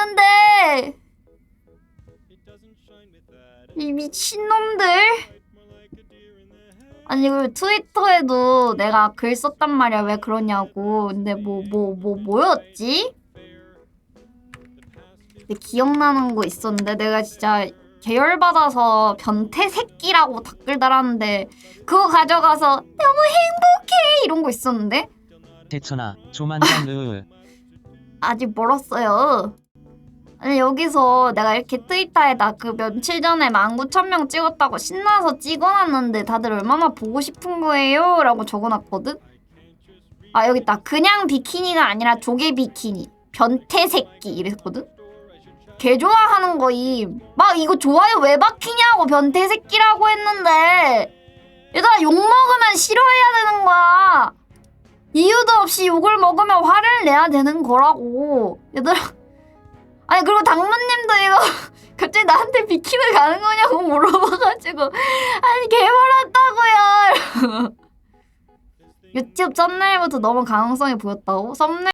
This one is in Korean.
나오는데. 이 미친놈들. 아니 그리고 트위터에도 내가 글 썼단 말이야. 왜 그러냐고. 근데 뭐 뭐 뭐 뭐, 였지? 근데 기억나는 거 있었는데 내가 진짜 계열받아서 변태 새끼라고 댓글 달았는데 그거 가져가서 너무 행복해! 이런 거 있었는데? 대천아 조만간 으 아직 멀었어요. 아니 여기서 내가 이렇게 트위터에다 그 며칠 전에 19,000명 찍었다고 신나서 찍어놨는데 다들 얼마나 보고 싶은 거예요? 라고 적어놨거든? 아 여기 있다. 그냥 비키니가 아니라 조개 비키니. 변태 새끼 이랬거든? 개 좋아하는 거임. 막 이거 좋아요 왜 박히냐고 변태 새끼라고 했는데 얘들아 욕 먹으면 싫어해야 되는 거야. 이유도 없이 욕을 먹으면 화를 내야 되는 거라고. 얘들아. 아니, 그리고 당무님도 이거 갑자기 나한테 비키는 가는 거냐고 물어봐가지고. 아니, 개멀었다고요. 유튜브 썸네일부터 너무 가능성이 보였다고? 썸네일